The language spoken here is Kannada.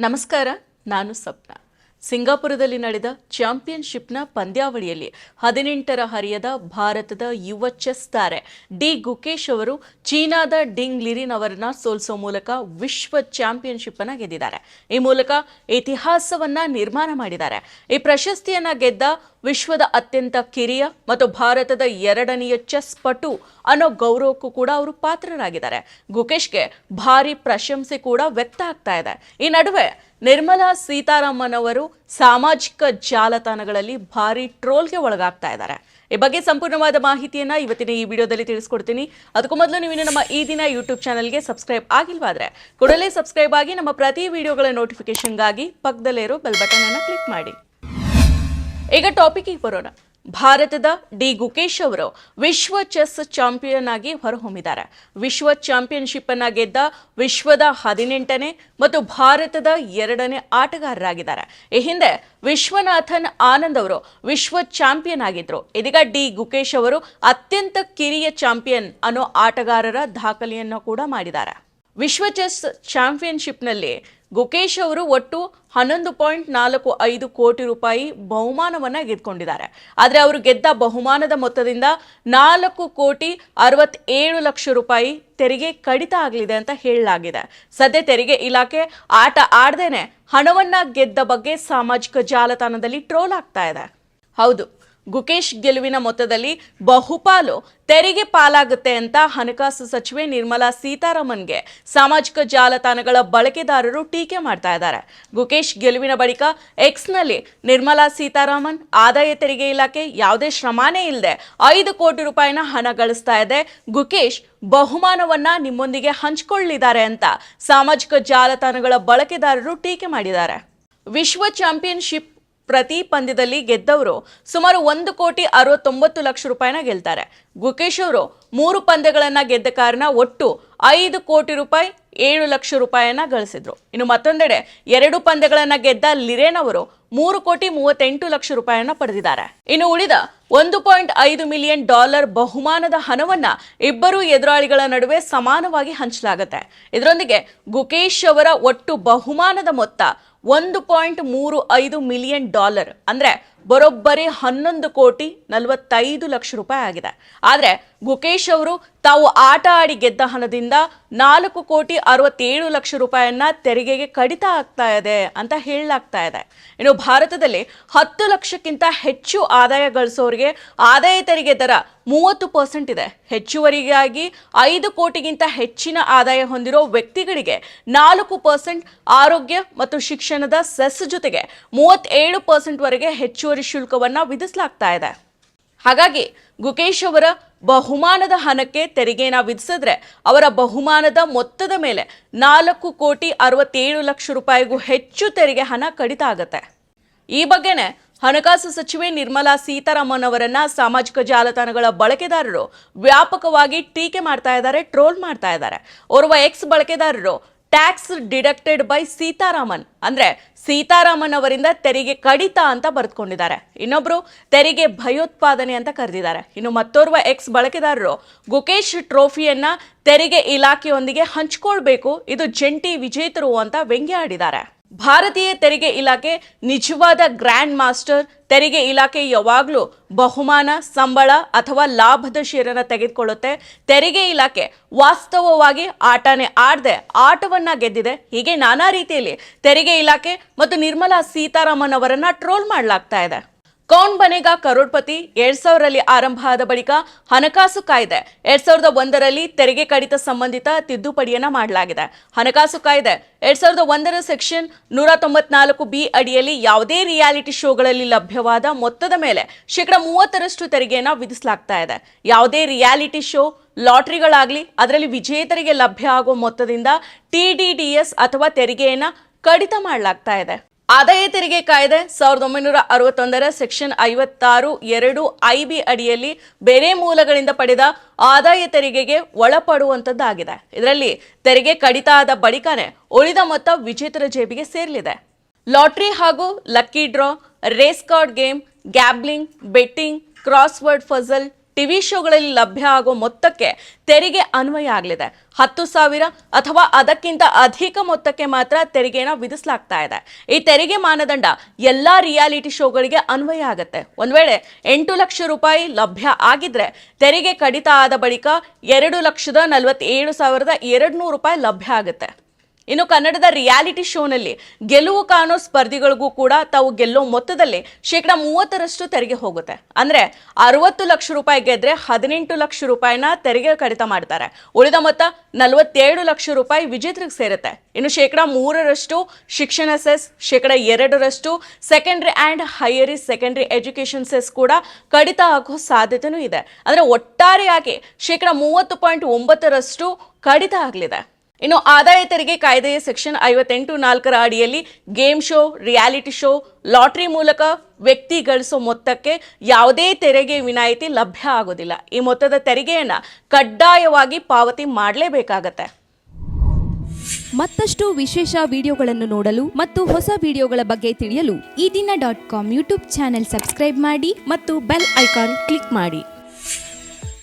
ನಮಸ್ಕಾರ ನಾನು ಸಪ್ನ. ಸಿಂಗಾಪುರದಲ್ಲಿ ನಡೆದ ಚಾಂಪಿಯನ್ಶಿಪ್ನ ಪಂದ್ಯಾವಳಿಯಲ್ಲಿ ಹದಿನೆಂಟರ ಹರಿಯದ ಭಾರತದ ಯುವ ಚೆಸ್ ತಾರೆ ಡಿ ಗುಕೇಶ್ ಅವರು ಚೀನಾದ ಡಿಂಗ್ ಲಿರಿನ್ ಅವರನ್ನ ಸೋಲಿಸೋ ಮೂಲಕ ವಿಶ್ವ ಚಾಂಪಿಯನ್ಶಿಪ್ ಅನ್ನ ಗೆದ್ದಿದ್ದಾರೆ. ಈ ಮೂಲಕ ಇತಿಹಾಸವನ್ನ ನಿರ್ಮಾಣ ಮಾಡಿದ್ದಾರೆ. ಈ ಪ್ರಶಸ್ತಿಯನ್ನ ಗೆದ್ದ ವಿಶ್ವದ ಅತ್ಯಂತ ಕಿರಿಯ ಮತ್ತು ಭಾರತದ ಎರಡನೆಯ ಚೆಸ್ ಪಟು ಅನ್ನೋ ಗೌರವಕ್ಕೂ ಕೂಡ ಅವರು ಪಾತ್ರರಾಗಿದ್ದಾರೆ. ಗುಕೇಶ್ಗೆ ಭಾರಿ ಪ್ರಶಂಸೆ ಕೂಡ ವ್ಯಕ್ತ ಆಗ್ತಾ ಇದೆ. ಈ ನಡುವೆ ನಿರ್ಮಲಾ ಸೀತಾರಾಮನ್ ಅವರು ಸಾಮಾಜಿಕ ಜಾಲತಾಣಗಳಲ್ಲಿ ಭಾರಿ ಟ್ರೋಲ್ಗೆ ಒಳಗಾಗ್ತಾ ಇದ್ದಾರೆ. ಈ ಬಗ್ಗೆ ಸಂಪೂರ್ಣವಾದ ಮಾಹಿತಿಯನ್ನ ಇವತ್ತಿನ ಈ ವಿಡಿಯೋದಲ್ಲಿ ತಿಳಿಸ್ಕೊಡ್ತೀನಿ. ಅದಕ್ಕೂ ಮೊದಲು ನೀವು ನಮ್ಮ ಈ ದಿನ ಯೂಟ್ಯೂಬ್ ಚಾನಲ್ಗೆ ಸಬ್ಸ್ಕ್ರೈಬ್ ಆಗಿಲ್ವಾದ್ರೆ ಕೂಡಲೇ ಸಬ್ಸ್ಕ್ರೈಬ್ ಆಗಿ ನಮ್ಮ ಪ್ರತಿ ವಿಡಿಯೋಗಳ ನೋಟಿಫಿಕೇಶನ್ಗಾಗಿ ಪಕ್ಕದಲ್ಲೇ ಇರೋ ಬೆಲ್ ಬಟನ್ ಅನ್ನು ಕ್ಲಿಕ್ ಮಾಡಿ. ಈಗ ಟಾಪಿಕ್ಗೆ ಬರೋಣ. ಭಾರತದ ಡಿ ಗುಕೇಶ್ ಅವರು ವಿಶ್ವ ಚೆಸ್ ಚಾಂಪಿಯನ್ ಆಗಿ ಹೊರಹೊಮ್ಮಿದ್ದಾರೆ. ವಿಶ್ವ ಚಾಂಪಿಯನ್ಶಿಪ್ ಅನ್ನ ಗೆದ್ದ ವಿಶ್ವದ ಹದಿನೆಂಟನೇ ಮತ್ತು ಭಾರತದ ಎರಡನೇ ಆಟಗಾರರಾಗಿದ್ದಾರೆ. ಈ ಹಿಂದೆ ವಿಶ್ವನಾಥನ್ ಆನಂದ್ ಅವರು ವಿಶ್ವ ಚಾಂಪಿಯನ್ ಆಗಿದ್ರು. ಇದೀಗ ಡಿ ಗುಕೇಶ್ ಅವರು ಅತ್ಯಂತ ಕಿರಿಯ ಚಾಂಪಿಯನ್ ಅನ್ನೋ ಆಟಗಾರರ ದಾಖಲೆಯನ್ನು ಕೂಡ ಮಾಡಿದ್ದಾರೆ. ವಿಶ್ವ ಚೆಸ್ ಚಾಂಪಿಯನ್ಶಿಪ್ನಲ್ಲಿ ಗುಕೇಶ್ ಅವರು ಒಟ್ಟು ಹನ್ನೊಂದು ಪಾಯಿಂಟ್ ನಾಲ್ಕು ಐದು ಕೋಟಿ ರೂಪಾಯಿ ಬಹುಮಾನವನ್ನ ಗೆದ್ಕೊಂಡಿದ್ದಾರೆ ಆದರೆ ಅವರು ಗೆದ್ದ ಬಹುಮಾನದ ಮೊತ್ತದಿಂದ ನಾಲ್ಕು ಕೋಟಿ ಅರವತ್ತೇಳು ಲಕ್ಷ ರೂಪಾಯಿ ತೆರಿಗೆ ಕಡಿತ ಆಗಲಿದೆ ಅಂತ ಹೇಳಲಾಗಿದೆ. ಸದ್ಯ ತೆರಿಗೆ ಇಲಾಖೆ ಆಟ ಆಡ್ದೇನೆ ಹಣವನ್ನ ಗೆದ್ದ ಬಗ್ಗೆ ಸಾಮಾಜಿಕ ಜಾಲತಾಣದಲ್ಲಿ ಟ್ರೋಲ್ ಆಗ್ತಾ ಇದೆ. ಹೌದು ಗುಕೇಶ್ ಗೆಲುವಿನ ಮೊತ್ತದಲ್ಲಿ ಬಹುಪಾಲು ತೆರಿಗೆ ಪಾಲಾಗುತ್ತೆ ಅಂತ ಹಣಕಾಸು ಸಚಿವೆ ನಿರ್ಮಲಾ ಸೀತಾರಾಮನ್ಗೆ ಸಾಮಾಜಿಕ ಜಾಲತಾಣಗಳ ಬಳಕೆದಾರರು ಟೀಕೆ ಮಾಡ್ತಾ ಇದ್ದಾರೆ. ಗುಕೇಶ್ ಗೆಲುವಿನ ಬಳಿಕ ಎಕ್ಸ್ನಲ್ಲಿ ನಿರ್ಮಲಾ ಸೀತಾರಾಮನ್ ಆದಾಯ ತೆರಿಗೆ ಇಲಾಖೆ ಯಾವುದೇ ಶ್ರಮಾನೇ ಇಲ್ಲದೆ ಐದು ಕೋಟಿ ರೂಪಾಯಿನ ಹಣ ಗಳಿಸ್ತಾ ಇದೆ. ಗುಕೇಶ್ ಬಹುಮಾನವನ್ನ ನಿಮ್ಮೊಂದಿಗೆ ಹಂಚಿಕೊಳ್ಳಿದ್ದಾರೆ ಅಂತ ಸಾಮಾಜಿಕ ಜಾಲತಾಣಗಳ ಬಳಕೆದಾರರು ಟೀಕೆ ಮಾಡಿದ್ದಾರೆ. ವಿಶ್ವ ಚಾಂಪಿಯನ್ಶಿಪ್ ಪ್ರತಿ ಪಂದ್ಯದಲ್ಲಿ ಗೆದ್ದವರು ಸುಮಾರು ಒಂದು ಕೋಟಿ ಅರವತ್ತೊಂಬತ್ತು ಲಕ್ಷ ರೂಪಾಯಿನ ಗೆಲ್ತಾರೆ. ಗುಕೇಶ್ ಅವರು ಮೂರು ಪಂದ್ಯಗಳನ್ನು ಗೆದ್ದ ಕಾರಣ ಒಟ್ಟು ಐದು ಕೋಟಿ ರೂಪಾಯಿ, ಏಳು ಲಕ್ಷ ರೂಪಾಯಿಯನ್ನ ಗಳಿಸಿದ್ರು. ಇನ್ನು ಮತ್ತೊಂದೆಡೆ ಎರಡು ಪಂದ್ಯಗಳನ್ನು ಗೆದ್ದ ಲಿರೇನ್ ಅವರು ಮೂರು ಕೋಟಿ ಮೂವತ್ತೆಂಟು ಲಕ್ಷ ರೂಪಾಯಿಯನ್ನ ಪಡೆದಿದ್ದಾರೆ. ಇನ್ನು ಉಳಿದ ಒಂದು ಪಾಯಿಂಟ್ ಐದು ಮಿಲಿಯನ್ ಡಾಲರ್ ಬಹುಮಾನದ ಹಣವನ್ನ ಇಬ್ಬರು ಎದುರಾಳಿಗಳ ನಡುವೆ ಸಮಾನವಾಗಿ ಹಂಚಲಾಗುತ್ತೆ. ಇದರೊಂದಿಗೆ ಗುಕೇಶ್ ಅವರ ಒಟ್ಟು ಬಹುಮಾನದ ಮೊತ್ತ ಒಂದು ಪಾಯಿಂಟ್ ಮೂರು ಐದು ಮಿಲಿಯನ್ ಡಾಲರ್. ಅಂದ್ರೆ ಬರೋಬ್ಬರಿ ಹನ್ನೊಂದು ಕೋಟಿ ನಲವತ್ತೈದು ಲಕ್ಷ ರೂಪಾಯಿ ಆಗಿದೆ. ಆದರೆ ಗುಕೇಶ್ ಅವರು ತಾವು ಆಟ ಆಡಿ ಗೆದ್ದ ಹಣದಿಂದ ನಾಲ್ಕು ಕೋಟಿ ಅರವತ್ತೇಳು ಲಕ್ಷ ರೂಪಾಯಿಯನ್ನ ತೆರಿಗೆಗೆ ಕಡಿತ ಆಗ್ತಾ ಇದೆ ಅಂತ ಹೇಳಲಾಗ್ತಾ ಇದೆ. ಇನ್ನು ಭಾರತದಲ್ಲಿ ಹತ್ತು ಲಕ್ಷಕ್ಕಿಂತ ಹೆಚ್ಚು ಆದಾಯ ಗಳಿಸೋರಿಗೆ ಆದಾಯ ತೆರಿಗೆ ದರ ಮೂವತ್ತು ಪರ್ಸೆಂಟ್ ಇದೆ. ಹೆಚ್ಚುವರಿಗಾಗಿ ಐದು ಕೋಟಿಗಿಂತ ಹೆಚ್ಚಿನ ಆದಾಯ ಹೊಂದಿರೋ ವ್ಯಕ್ತಿಗಳಿಗೆ ನಾಲ್ಕು ಪರ್ಸೆಂಟ್ ಆರೋಗ್ಯ ಮತ್ತು ಶಿಕ್ಷಣದ ಸೆಸ್ ಜೊತೆಗೆ ಮೂವತ್ತೇಳು ಪರ್ಸೆಂಟ್ ವರೆಗೆ ಹೆಚ್ಚುವರಿ ಶುಲ್ಕವನ್ನ ವಿಧಿಸಲಾಗ್ತಾ ಇದೆ. ಹಾಗಾಗಿ ಗುಕೇಶ್ ಅವರ ಬಹುಮಾನದ ಹಣಕ್ಕೆ ತೆರಿಗೆನ ವಿಧಿಸಿದ್ರೆ ಅವರ ಬಹುಮಾನದ ಮೊತ್ತದ ಮೇಲೆ ನಾಲ್ಕು ಕೋಟಿ ಅರವತ್ತೇಳು ಲಕ್ಷ ರೂಪಾಯಿಗೂ ಹೆಚ್ಚು ತೆರಿಗೆ ಹಣ ಕಡಿತ ಆಗುತ್ತೆ. ಈ ಬಗ್ಗೆನೆ ಹಣಕಾಸು ಸಚಿವೆ ನಿರ್ಮಲಾ ಸೀತಾರಾಮನ್ ಅವರನ್ನ ಸಾಮಾಜಿಕ ಜಾಲತಾಣಗಳ ಬಳಕೆದಾರರು ವ್ಯಾಪಕವಾಗಿ ಟೀಕೆ ಮಾಡ್ತಾ ಇದ್ದಾರೆ, ಟ್ರೋಲ್ ಮಾಡ್ತಾ ಇದ್ದಾರೆ. ಓರ್ವ ಎಕ್ಸ್ ಬಳಕೆದಾರರು ಟ್ಯಾಕ್ಸ್ ಡಿಡಕ್ಟೆಡ್ ಬೈ ಸೀತಾರಾಮನ್. ಅಂದ್ರೆ ಸೀತಾರಾಮನ್ ಅವರಿಂದ ತೆರಿಗೆ ಕಡಿತ ಅಂತ ಬರೆದುಕೊಂಡಿದ್ದಾರೆ. ಇನ್ನೊಬ್ರು ತೆರಿಗೆ ಭಯೋತ್ಪಾದನೆ ಅಂತ ಕರೆದಿದ್ದಾರೆ. ಇನ್ನು ಮತ್ತೋರ್ವ ಎಕ್ಸ್ ಬಳಕೆದಾರರು ಗುಕೇಶ್ ಟ್ರೋಫಿಯನ್ನ ತೆರಿಗೆ ಇಲಾಖೆಯೊಂದಿಗೆ ಹಂಚ್ಕೊಳ್ಬೇಕು. ಇದು ಜಂಟಿ ವಿಜೇತರು ಅಂತ ವ್ಯಂಗ್ಯ ಆಡಿದ್ದಾರೆ. ಭಾರತೀಯ ತೆರಿಗೆ ಇಲಾಖೆ ನಿಜವಾದ ಗ್ರ್ಯಾಂಡ್ ಮಾಸ್ಟರ್, ತೆರಿಗೆ ಇಲಾಖೆ ಯಾವಾಗಲೂ ಬಹುಮಾನ, ಸಂಬಳ ಅಥವಾ ಲಾಭದ ಶೇರನ್ನು ತೆಗೆದುಕೊಳ್ಳುತ್ತೆ. ತೆರಿಗೆ ಇಲಾಖೆ ವಾಸ್ತವವಾಗಿ ಆಟನೇ ಆಡದೆ, ಆಟವನ್ನು ಗೆದ್ದಿದೆ. ಹೀಗೆ ನಾನಾ ರೀತಿಯಲ್ಲಿ ತೆರಿಗೆ ಇಲಾಖೆ ಮತ್ತು ನಿರ್ಮಲಾ ಸೀತಾರಾಮನ್ ಅವರನ್ನು ಟ್ರೋಲ್ ಮಾಡಲಾಗ್ತಾ ಇದೆ. ಕೌನ್ ಬನೇಗಾ ಕರೋಡ್ಪತಿ ಎರಡ್ ಸಾವಿರದಲ್ಲಿ ಆರಂಭ ಆದ ಬಳಿಕ ಹಣಕಾಸು ಕಾಯ್ದೆ ಎರಡ್ ಸಾವಿರದ ಒಂದರಲ್ಲಿ ತೆರಿಗೆ ಕಡಿತ ಸಂಬಂಧಿತ ತಿದ್ದುಪಡಿಯನ್ನ ಮಾಡಲಾಗಿದೆ. ಹಣಕಾಸು ಕಾಯ್ದೆ ಎರಡ್ ಸಾವಿರದ ಒಂದರ ಸೆಕ್ಷನ್ ನೂರ ತೊಂಬತ್ನಾಲ್ಕು ಬಿ ಅಡಿಯಲ್ಲಿ ಯಾವುದೇ ರಿಯಾಲಿಟಿ ಶೋಗಳಲ್ಲಿ ಲಭ್ಯವಾದ ಮೊತ್ತದ ಮೇಲೆ ಶೇಕಡ ಮೂವತ್ತರಷ್ಟು ತೆರಿಗೆಯನ್ನು ವಿಧಿಸಲಾಗ್ತಾ ಇದೆ. ಯಾವುದೇ ರಿಯಾಲಿಟಿ ಶೋ, ಲಾಟ್ರಿಗಳಾಗಲಿ ಅದರಲ್ಲಿ ವಿಜೇತರಿಗೆ ಲಭ್ಯ ಆಗುವ ಮೊತ್ತದಿಂದ ಟಿಡಿಡಿಎಸ್ ಅಥವಾ ತೆರಿಗೆಯನ್ನು ಕಡಿತ ಮಾಡಲಾಗ್ತಾ ಇದೆ. ಆದಾಯ ತೆರಿಗೆ ಕಾಯ್ದೆ ಸಾವಿರದ ಒಂಬೈನೂರ ಅರವತ್ತೊಂದರ ಸೆಕ್ಷನ್ ಐವತ್ತಾರು ಎರಡು ಐ ಬಿ ಅಡಿಯಲ್ಲಿ ಬೇರೆ ಮೂಲಗಳಿಂದ ಪಡೆದ ಆದಾಯ ತೆರಿಗೆಗೆ ಒಳಪಡುವಂತದ್ದಾಗಿದೆ. ಇದರಲ್ಲಿ ತೆರಿಗೆ ಕಡಿತ ಆದ ಬಳಿಕನೇ ಉಳಿದ ಮೊತ್ತ ವಿಜೇತರ ಜೇಬಿಗೆ ಸೇರಲಿದೆ. ಲಾಟ್ರಿ ಹಾಗೂ lucky draw, race card game, gambling, betting, crossword puzzle TV ಶೋಗಳಲ್ಲಿ ಲಭ್ಯ ಆಗೋ ಮೊತ್ತಕ್ಕೆ ತೆರಿಗೆ ಅನ್ವಯ ಆಗಲಿದೆ. ಹತ್ತು ಸಾವಿರ ಅಥವಾ ಅದಕ್ಕಿಂತ ಅಧಿಕ ಮೊತ್ತಕ್ಕೆ ಮಾತ್ರ ತೆರಿಗೆನ ವಿಧಿಸಲಾಗ್ತಾ ಇದೆ. ಈ ತೆರಿಗೆ ಮಾನದಂಡ ಎಲ್ಲ ರಿಯಾಲಿಟಿ ಶೋಗಳಿಗೆ ಅನ್ವಯ ಆಗುತ್ತೆ. ಒಂದು ವೇಳೆ ಎಂಟು ಲಕ್ಷ ರೂಪಾಯಿ ಲಭ್ಯ ಆಗಿದ್ರೆ ತೆರಿಗೆ ಕಡಿತ ಆದ ಬಳಿಕ ಎರಡು ಲಕ್ಷದ ನಲವತ್ತೇಳು ಸಾವಿರದ ಎರಡು ನೂರು ರೂಪಾಯಿ ಲಭ್ಯ ಆಗುತ್ತೆ. ಇನ್ನು ಕನ್ನಡದ ರಿಯಾಲಿಟಿ ಶೋನಲ್ಲಿ ಗೆಲುವು ಕಾಣೋ ಸ್ಪರ್ಧಿಗಳಿಗೂ ಕೂಡ ತಾವು ಗೆಲ್ಲೋ ಮೊತ್ತದಲ್ಲಿ ಶೇಕಡ ಮೂವತ್ತರಷ್ಟು ತೆರಿಗೆ ಹೋಗುತ್ತೆ. ಅಂದ್ರೆ ಅರವತ್ತು ಲಕ್ಷ ರೂಪಾಯಿ ಗೆದ್ರೆ ಹದಿನೆಂಟು ಲಕ್ಷ ರೂಪಾಯಿನ ತೆರಿಗೆ ಕಡಿತ ಮಾಡ್ತಾರೆ. ಉಳಿದ ಮೊತ್ತ ನಲವತ್ತೇಳು ಲಕ್ಷ ರೂಪಾಯಿ ವಿಜೇತರಿಗೆ ಸೇರುತ್ತೆ. ಇನ್ನು ಶೇಕಡ ಮೂರರಷ್ಟು ಶಿಕ್ಷಣ ಸೆಸ್, ಶೇಕಡ ಎರಡರಷ್ಟು secondary and higher secondary education cess ಕೂಡ ಕಡಿತ ಆಗೋ ಸಾಧ್ಯತೆನೂ ಇದೆ. ಅಂದ್ರೆ ಒಟ್ಟಾರೆಯಾಗಿ ಶೇಕಡ ಮೂವತ್ತು ಪಾಯಿಂಟ್ ಒಂಬತ್ತರಷ್ಟು ಕಡಿತ ಆಗಲಿದೆ. ಇನ್ನು ಆದಾಯ ತೆರಿಗೆ ಕಾಯ್ದೆಯ ಸೆಕ್ಷನ್ ಐವತ್ತೆಂಟು ನಾಲ್ಕರ ಅಡಿಯಲ್ಲಿ game show, reality show, lottery ಮೂಲಕ ವ್ಯಕ್ತಿ ಗಳಿಸೋ ಮೊತ್ತಕ್ಕೆ ಯಾವುದೇ ತೆರಿಗೆ ವಿನಾಯಿತಿ ಲಭ್ಯ ಆಗೋದಿಲ್ಲ. ಈ ಮೊತ್ತದ ತೆರಿಗೆಯನ್ನು ಕಡ್ಡಾಯವಾಗಿ ಪಾವತಿ ಮಾಡಲೇಬೇಕಾಗತ್ತೆ. ಮತ್ತಷ್ಟು ವಿಶೇಷ ವಿಡಿಯೋಗಳನ್ನು ನೋಡಲು ಮತ್ತು ಹೊಸ ವಿಡಿಯೋಗಳ ಬಗ್ಗೆ ತಿಳಿಯಲು ಈ ದಿನ dot com YouTube channel subscribe ಮಾಡಿ ಮತ್ತು ಬೆಲ್ ಐಕಾನ್ ಕ್ಲಿಕ್ ಮಾಡಿ.